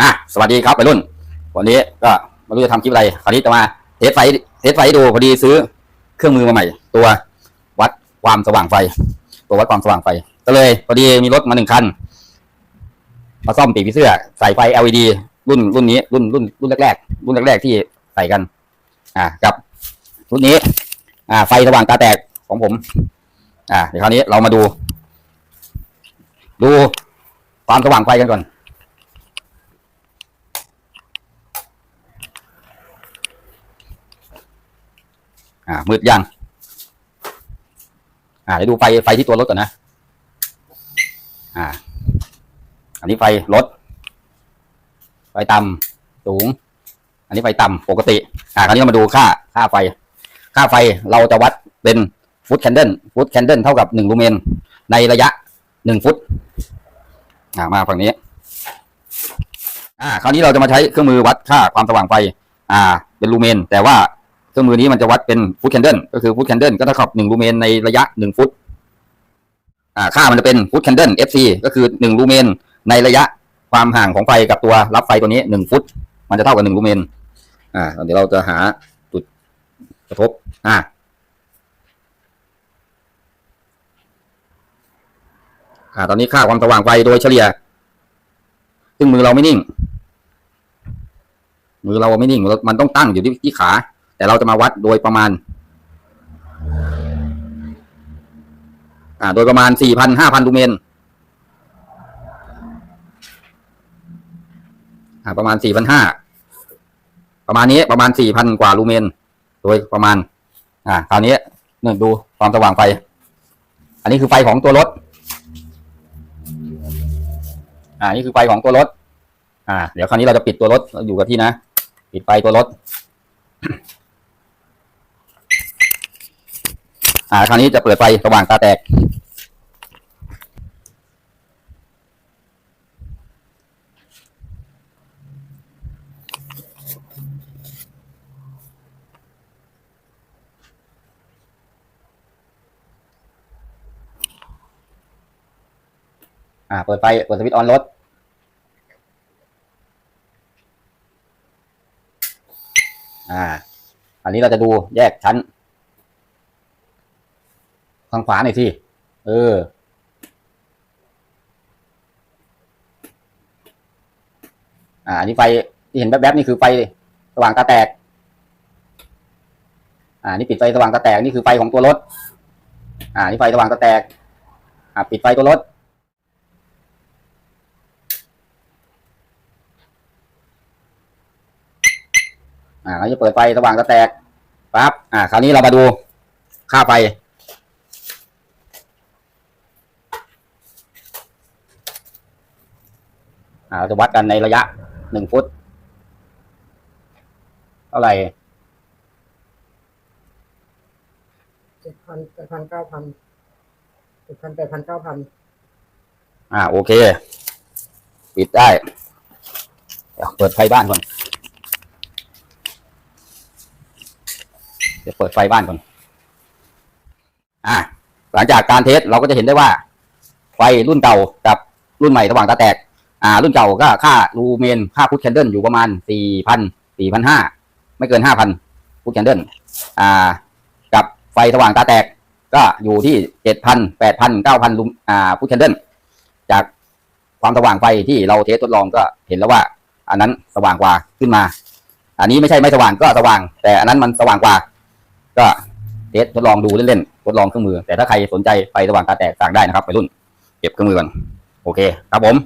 อะสวัสดีครับไปรุ่น วันนี้ก็ไมารู้จะทำคลิปอะไรคราวนี้จะมาเทสไฟเทสไฟดูพอดีซื้อเครื่องมือมาใหม่ ตัววัดความสว่างไฟ ตัววัดความสว่างไฟ ก็เลยพอดีมีรถมาหนึ่งคัน มาซ่อมปีกผีเสื้อใส่ไฟ LED รุ่นรุ่นนี้ รุ่นรุ่นรุ่นแรกๆรุ่นแรกๆที่ใส่กัน อ่ากับรุ่นนี้ อ่า ไฟสว่างตาแตกของผม อ่าเดี๋ยวคราวนี้เรามาดู ดูความสว่างไฟกันก่อน อ่า มืดยังอ่าเดี๋ยวดูไฟไฟที่ตัวรถก่อนนะ อ่า อันนี้ไฟรถ ไฟต่ำสูง อันนี้ไฟต่ำปกติ อ่าคราวนี้เรามาดูค่าค่าไฟ ค่าไฟเราจะวัดเป็นฟุตแคนเดิลฟุตแคนเดิลเท่ากับหนึ่งลูเมน ในระยะหนึ่งฟุต อ่ามาฝั่งนี้ อ่า คราวนี้เราจะมาใช้เครื่องมือวัดค่าความสว่างไฟ อ่า เป็นลูเมน แต่ว่า เครื่องมือนี้มันจะวัดเป็นฟุตแคนเดิลก็คือฟุตแคนเดิลก็เท่ากับหนึ่งลูเมนในระยะหนึ่งฟุต อ่า ค่ามันจะเป็นฟุตแคนเดิล FC ก็คือหนึ่งลูเมนในระยะความห่างของไฟกับตัวรับไฟตัวนี้หนึ่งฟุต มันจะเท่ากับหนึ่งลูเมน อ่า เดี๋ยวเราจะหาจุดกระทบ อ่าอ่า ตอนนี้ค่าความสว่างไฟโดยเฉลี่ย ซึ่งมือเราไม่นิ่ง มือเราไม่นิ่ง มันต้องตั้งอยู่ที่ขา แต่เราจะมาวัดโดยประมาณ อ่า โดยประมาณสี่พันห้าพันลูเมน อ่า ประมาณสี่พันห้า ประมาณนี้ประมาณสี่พันกว่าลูเมน โดยประมาณ อ่า คราวนี้เนี่ยดูความสว่างไฟ อันนี้คือไฟของตัวรถ อ่า นี่คือไฟของตัวรถ อ่า เดี๋ยวคราวนี้เราจะปิดตัวรถ อยู่กับที่นะ ปิดไฟตัวรถ อ่า คราวนี้จะเปิดไฟสว่างตาแตก อ่า เปิดไฟเปิดสวิตช์ออนรถอ่า อันนี้เราจะดูแยกชั้น ทางขวาหน่อยสิเออ อ่าอันนี้ไฟที่เห็นแวบๆนี่คือไฟสว่างตาแตก อ่า นี่ปิดไฟสว่างตาแตกนี่คือไฟของตัวรถ อ่า นี่ไฟสว่างตาแตก อ่า ปิดไฟตัวรถ อ่าเราจะเปิดไฟสว่างตาแตกปั๊บ อ่า คราวนี้เรามาดูค่าไฟ อ่า เราจะวัดกันในระยะหนึ่งฟุต เท่าไหร่เจ็ดพันแปดพันเก้าพันเจ็ดพันแปดพันเก้าพันอ่า โอเค ปิดได้ เดี๋ยวเปิดไฟบ้านก่อน เดี๋ยวเปิดไฟบ้านก่อน อ่า หลังจากการเทสเราก็จะเห็นได้ว่า ไฟรุ่นเก่ากับรุ่นใหม่สว่างตาแตก อ่า รุ่นเก่าก็ค่าลูเมนค่าพุทแคนเดิลอยู่ประมาณสี่พันสี่พันห้าไม่เกินห้าพันพุทแคนเดิลอ่า กับไฟสว่างตาแตกก็อยู่ที่เจ็ดพันแปดพันเก้าพันลุมอ่าพุทแคนเดิลจากความสว่างไฟที่เราเทสทดลองก็เห็นแล้วว่า อันนั้นสว่างกว่าขึ้นมา อันนี้ไม่ใช่ไม่สว่างก็สว่าง แต่อันนั้นมันสว่างกว่า ก็เทสทดลองดูเล่นๆทดลองเครื่องมือ แต่ถ้าใครสนใจไฟสว่างตาแตกสั่งได้นะครับไปรุ่น เก็บเครื่องมือก่อนโอเค ครับผม